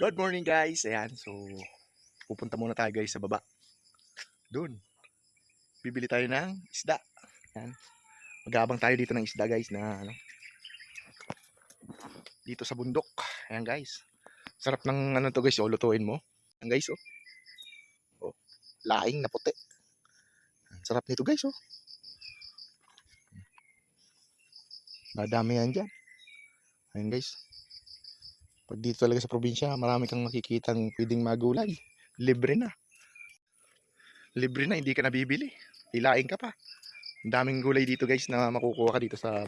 Good morning guys. Ayan, so pupunta muna tayo guys sa baba. Doon. Bibili tayo ng isda. Ayan. Magabang tayo dito ng isda guys na ano. Dito sa bundok. Ayan guys. Sarap ng ano to guys, oh, lutuin mo. Ayan guys, oh. Oh, laing na puti. Sarap nito guys, oh. Madami yan dyan. Ayan guys. Pag dito talaga sa probinsya, marami kang makikitang pwedeng magulay. Libre na. Libre na, hindi ka nabibili. Ilaing ka pa. Ang daming gulay dito guys na makukuha ka dito sa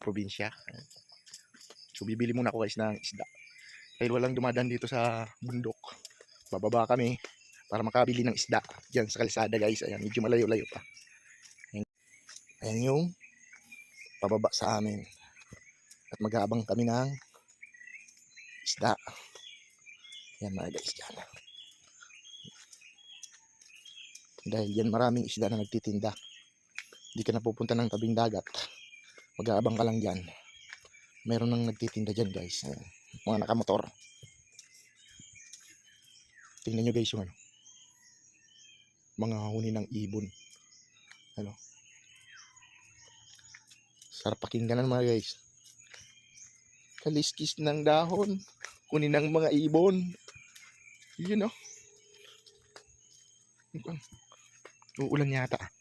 probinsya. So bibili muna ako guys ng isda. Dahil walang dumadaan dito sa bundok. Bababa kami para makabili ng isda. Diyan sa kalsada guys. Ayan, medyo malayo-layo pa. Ayan, ayan yung pababa sa amin. At mag-aabang kami ng isda. Yan mga guys dyan. Dahil yan maraming isda na nagtitinda. Hindi ka na pupunta ng tabing dagat. Mag-aabang ka lang dyan. Meron nang nagtitinda dyan guys. Ayan. Mga nakamotor. Tingnan nyo guys yung ano. Mga huni ng ibon. Ano. Sarap pakinggan ng mga guys. Kaliskis ng dahon. Kunin ng mga ibon. Yun oh. Mukhang Uulan yata.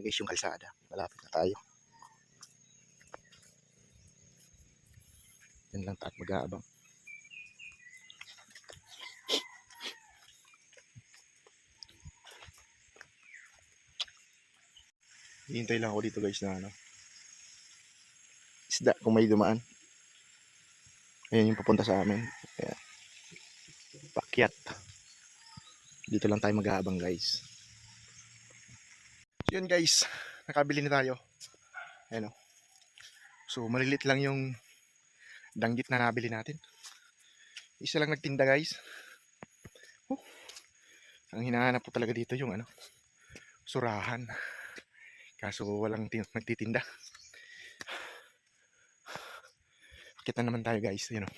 Guys, yung kalsada. Malapit na tayo. Yan lang tayo mag-aabang. Hihintay lang ako dito guys na ano. Isda kung may dumaan. Ayan yung papunta sa amin. Ayan. Pakyat. Dito lang tayo mag-aabang guys. Yun guys. Nakabili na tayo. Ayan o. So malilit lang yung danggit na nabili natin. Isa lang nagtinda guys. Oh, ang hinahanap ko talaga dito yung ano, surahan. Kaso walang tin- nagtitinda. Pakit na naman tayo guys. You know.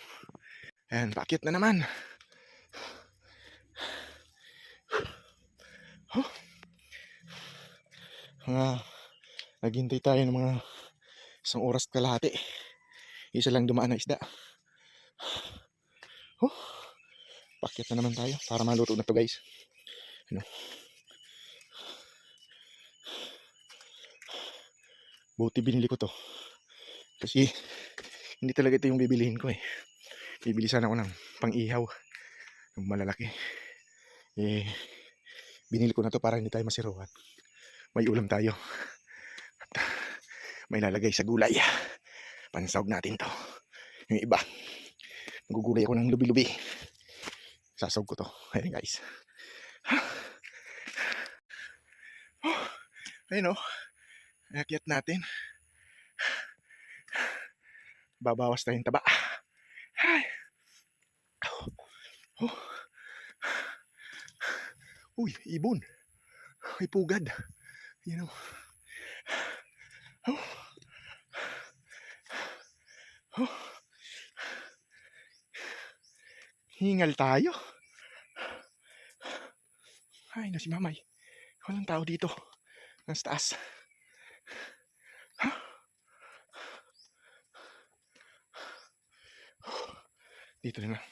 Ayan, pakit na naman. Oh. Mga, naghintay tayo ng mga isang oras kalahati isa lang dumaan na isda. Oh, pakyat na naman tayo para maluto na to guys. Ano? Buti binili ko to. Kasi hindi talaga ito yung bibilihin ko eh. Bibili sana ako ng pang-ihaw. Yung malalaki. Eh, binili ko na to para hindi tayo masiruhan. May ulam tayo. At may lalagay sa gulay. Pansawag natin to. Yung iba magugulay ako ng lubi-lubi. Sasawag ko to. Ayan guys. Oh, ayun o ayakyat natin. Babawas tayong taba. Ay. Oh. uy ibon. May pugad you know oh. Hingal tayo. Ay, na si mamay. Walang tao dito. Nasa taas. Dito na lang.